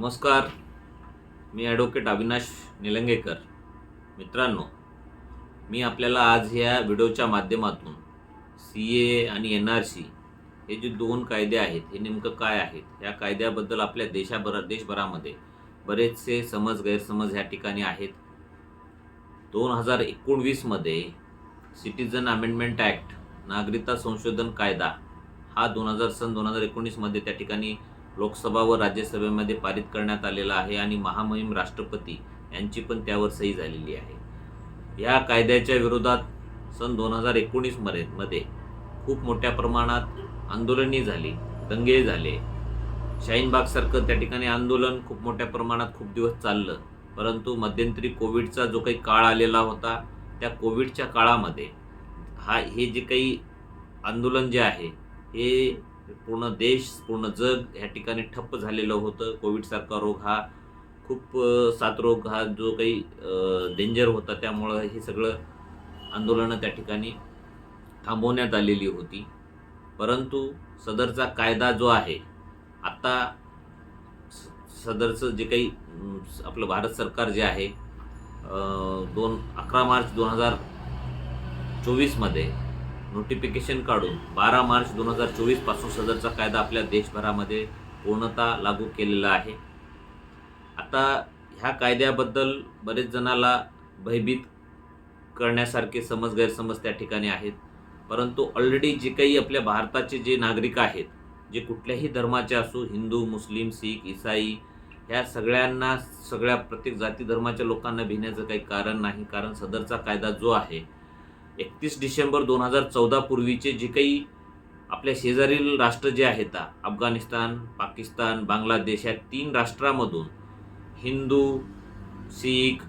नमस्कार. मी ॲडव्होकेट अविनाश निलंगेकर. मित्रांनो मी आपल्याला आज ह्या व्हिडिओच्या माध्यमातून सी ए आणि एन आर सी हे जे दोन कायदे आहेत हे नेमकं काय आहेत? या कायद्याबद्दल आपल्या देशाभरा देशभरामध्ये बरेचसे समज गैरसमज ह्या ठिकाणी आहेत. दोन हजार एकोणवीसमध्ये सिटीजन अमेंडमेंट ॲक्ट नागरिकता संशोधन कायदा हा दोन हजार सन दोन हजार एकोणीसमध्ये त्या ठिकाणी लोकसभा व राज्यसभेमध्ये पारित करण्यात आलेला आहे आणि महामहिम राष्ट्रपती यांची पण त्यावर सही झालेली आहे. या कायद्याच्या विरोधात सन दोन हजार एकोणीसमध्ये मध्ये खूप मोठ्या प्रमाणात आंदोलने झाली दंगे झाले. शाहीनबागसारखं त्या ठिकाणी आंदोलन खूप मोठ्या प्रमाणात खूप दिवस चाललं. परंतु मध्यंतरी कोविडचा जो काही काळ आलेला होता त्या कोविडच्या काळामध्ये हा हे जे काही आंदोलन जे आहे हे पूर्ण देश पूर्ण जग ह्या ठिकाणी ठप्प झालेलं होतं. कोविडसारखा रोग हा खूप सात साथरोग हा जो काही डेंजर होता त्यामुळं हे सगळं आंदोलनं त्या ठिकाणी थांबवण्यात आलेली होती. परंतु सदरचा कायदा जो आहे आत्ता स- सदरचं जे काही आपलं भारत सरकार जे आहे दोन अकरा मार्च दोन हजार चोवीसमध्ये नोटिफिकेशन काढून बारा मार्च दोन हजार चोवीसपासून सदरचा कायदा आपल्या देशभरामध्ये पूर्णतः लागू केलेला आहे. आता ह्या कायद्याबद्दल बरेच जणाला भयभीत करण्यासारखे समज गैरसमज त्या ठिकाणी आहेत. परंतु ऑलरेडी जे काही आपल्या भारताचे जे नागरिक आहेत जे कुठल्याही धर्माचे असो हिंदू मुस्लिम शीख इसाई ह्या सगळ्यांना सगळ्या प्रत्येक जाती धर्माच्या लोकांना भिण्याचं काही कारण नाही. कारण सदरचा कायदा जो आहे एकतीस डिसेंबर दोन हजार चौदा पूर्वीचे जे काही आपल्या शेजारील राष्ट्र जे आहेत अफगाणिस्तान पाकिस्तान बांगलादेश या तीन राष्ट्रामधून हिंदू शीख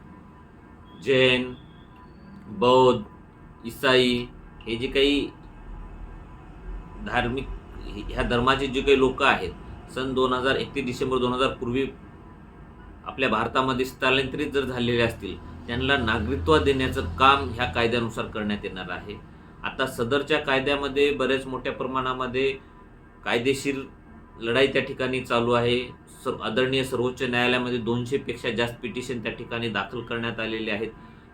जैन बौद्ध इसाई हे जे काही धार्मिक ह्या धर्माचे जे काही लोक आहेत सन दोन हजार एकतीस डिसेंबर दोन हजार पूर्वी आपल्या भारतामध्ये स्थलांतरित जर झालेले असतील त्यांना नागरिकत्व देण्याचं काम ह्या कायद्यानुसार करण्यात येणार आहे. आता सदरच्या कायद्यामध्ये बऱ्याच मोठ्या प्रमाणामध्ये कायदेशीर लढाई त्या ठिकाणी चालू आहे. सर आदरणीय सर्वोच्च न्यायालयामध्ये दोनशेपेक्षा जास्त पिटिशन त्या ठिकाणी दाखल करण्यात आलेले आहेत.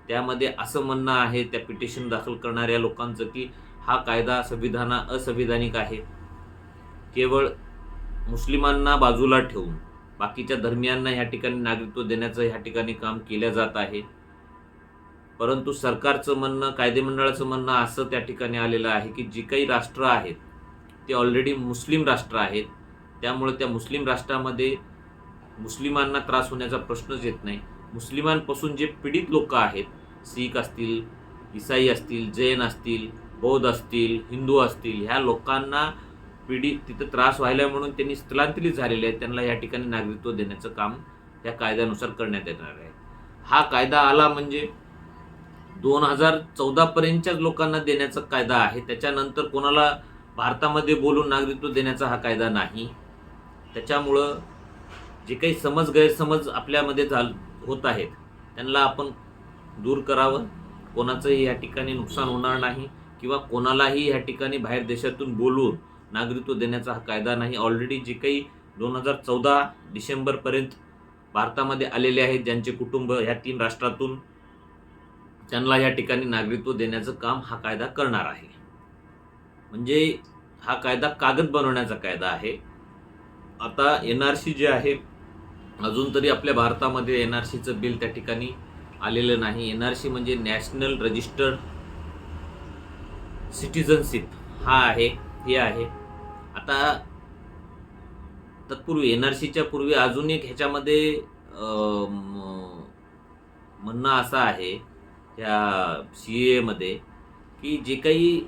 त्यामध्ये असं म्हणणं आहे त्या पिटिशन दाखल करणाऱ्या लोकांचं की हा कायदा संविधाना असंविधानिक आहे. केवळ मुस्लिमांना बाजूला ठेवून बाकीच्या धर्मियांना ह्या ठिकाणी नागरिकत्व देण्याचं ह्या ठिकाणी काम केलं जात आहे. परंतु सरकारचं म्हणणं कायदेमंडळाचं म्हणणं असं त्या ठिकाणी आलेलं आहे की जी काही राष्ट्र आहेत ते ऑलरेडी मुस्लिम राष्ट्र आहेत. त्यामुळे त्या मुस्लिम राष्ट्रामध्ये मुस्लिमांना त्रास होण्याचा प्रश्नच येत नाही. मुस्लिमांपासून जे पीडित लोक आहेत शीख असतील इसाई असतील जैन असतील बौद्ध असतील हिंदू असतील ह्या लोकांना पीडित तिथं त्रास व्हायला म्हणून त्यांनी स्थलांतरित झालेले आहेत. त्यांना या ठिकाणी नागरिकत्व देण्याचं काम त्या कायद्यानुसार करण्यात येणार आहे. हा कायदा आला म्हणजे दोन हजार चौदापर्यंतच्याच लोकांना देण्याचा कायदा आहे. त्याच्यानंतर कोणाला भारतामध्ये बोलून नागरिकत्व देण्याचा हा कायदा नाही. त्याच्यामुळं जे काही समज गैरसमज आपल्यामध्ये झाल होत आहेत त्यांना आपण दूर करावं. कोणाचंही या ठिकाणी नुकसान होणार नाही किंवा कोणालाही या ठिकाणी बाहेर देशातून बोलून नागरिकत्व देण्याचा हा कायदा नाही. ऑलरेडी जे काही दोन हजार चौदा डिसेंबरपर्यंत भारतामध्ये आलेले आहेत ज्यांचे कुटुंब ह्या तीन राष्ट्रातून त्यांना या ठिकाणी नागरिकत्व देण्याचं काम हा कायदा करणार आहे. म्हणजे हा कायदा कागद बनवण्याचा कायदा आहे. आता एन आर सी जे आहे अजून तरी आपल्या भारतामध्ये एन आर सीचं बिल त्या ठिकाणी आलेलं नाही. एन आर सी म्हणजे नॅशनल रजिस्टर्ड सिटिझनशिप हा आहे हे आहे. आता तत्पूर्वी एन आर सीच्या पूर्वी अजून एक ह्याच्यामध्ये म्हणणं असं आहे ह्या सी एमध्ये की जे काही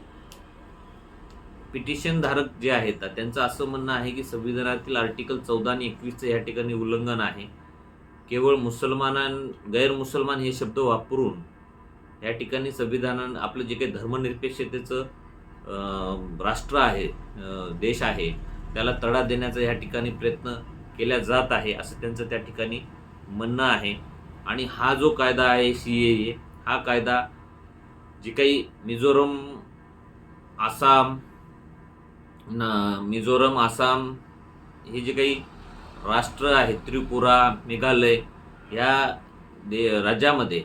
पिटिशन धारक जे आहेत त्यांचं असं म्हणणं आहे की संविधानातील आर्टिकल चौदा आणि एकवीसचं या ठिकाणी उल्लंघन आहे. केवळ मुसलमानां गैरमुसलमान हे शब्द वापरून या ठिकाणी संविधानानं आपलं जे काही धर्मनिरपेक्षतेचं राष्ट्र आहे देश आहे त्याला तडा देण्याचा या ठिकाणी प्रयत्न केला जात आहे असं त्यांचं त्या ठिकाणी म्हणणं आहे. आणि हा जो कायदा आहे सी ए हा कायदा जे काही मिझोरम आसाम न मिझोरम आसाम हे जे काही राष्ट्र आहेत त्रिपुरा मेघालय या दे राज्यामध्ये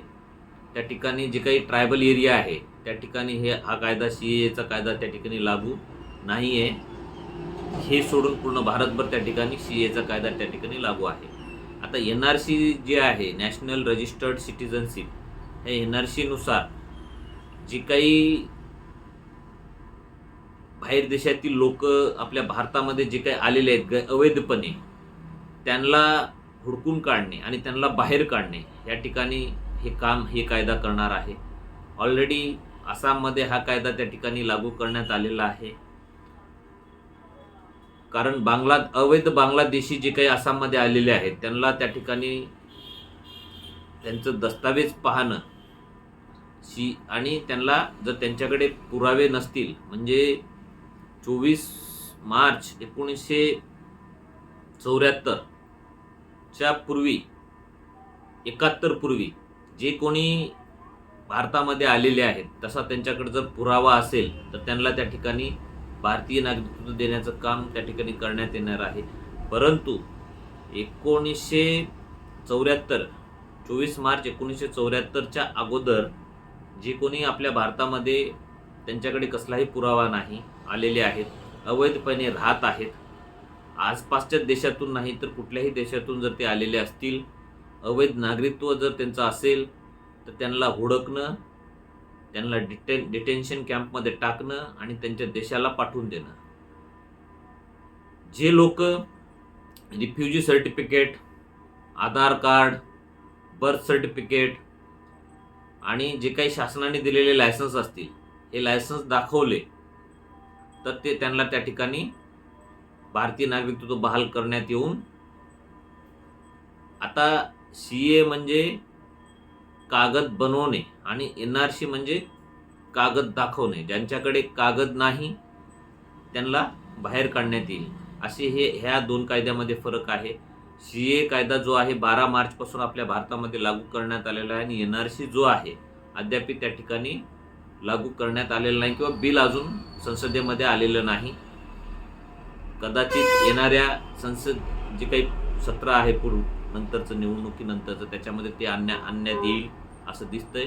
त्या ठिकाणी जे काही ट्रायबल एरिया आहे त्या ठिकाणी हे हा कायदा सी एचा कायदा त्या ठिकाणी लागू नाही आहे हे सोडून पूर्ण भारतभर त्या ठिकाणी सी एचा कायदा त्या ठिकाणी लागू आहे. आता एन आर सी जे आहे नॅशनल रजिस्टर्ड सिटिझनशिप हे एन जी काही बाहेर देशातील लोक आपल्या भारतामध्ये जे काही आलेले आहेत ग अवैधपणे त्यांना हुडकून काढणे आणि त्यांना बाहेर काढणे या ठिकाणी हे काम हे कायदा करणार आहे. ऑलरेडी आसाममध्ये हा कायदा त्या ठिकाणी लागू करण्यात आलेला आहे. कारण बांगला अवैध बांगलादेशी जे काही आसाममध्ये आलेले आहेत त्यांना त्या ठिकाणी त्यांचं दस्तावेज पाहणं शी आणि त्यांना जर त्यांच्याकडे पुरावे नसतील म्हणजे चोवीस मार्च एकोणीसशे चौऱ्याहत्तरच्या पूर्वी एकाहत्तरपूर्वी जे कोणी भारतामध्ये आलेले आहेत तसा त्यांच्याकडे जर पुरावा असेल तर त्यांना त्या ठिकाणी भारतीय नागरिकत्व देण्याचं काम त्या ठिकाणी करण्यात येणार आहे. परंतु एकोणीसशे चौऱ्याहत्तर चोवीस मार्च एकोणीसशे चौऱ्याहत्तरच्या अगोदर जे कोणी आपल्या भारतामध्ये त्यांच्याकडे कसलाही पुरावा नाही आलेले आहेत अवैधपणे राहत आहेत आसपासच्या देशातून नाही तर कुठल्याही देशातून जर ते आलेले असतील अवैध नागरिकत्व जर त्यांचं असेल तर त्यांना हुडकणं त्यांना डिटेन डिटेन्शन कॅम्पमध्ये टाकणं आणि त्यांच्या देशाला पाठवून देणं. जे लोक refugee certificate Aadhaar card birth certificate आणि जे काही शासनाने दिलेले लायसन्स असतील हे लायसन्स दाखवले तर ते त्यांना त्या ठिकाणी भारतीय नागरिकत्व बहाल करण्यात येऊन आता सी ए म्हणजे कागद बनवणे आणि एन आर सी म्हणजे कागद दाखवणे ज्यांच्याकडे कागद नाही त्यांना बाहेर काढण्यात येईल. असे हे ह्या दोन कायद्यामध्ये फरक आहे. सी ए कायदा जो आहे बारा मार्चपासून आपल्या भारतामध्ये लागू करण्यात आलेला आहे आणि एन आर सी जो आहे अद्याप त्या ठिकाणी लागू करण्यात आलेलं नाही किंवा बिल अजून संसदेमध्ये आलेलं नाही. कदाचित येणाऱ्या संसद जे काही सत्र आहे पूर्व नंतरचं निवडणुकीनंतरचं त्याच्यामध्ये ते आणण्या आणण्यात येईल असं दिसतंय.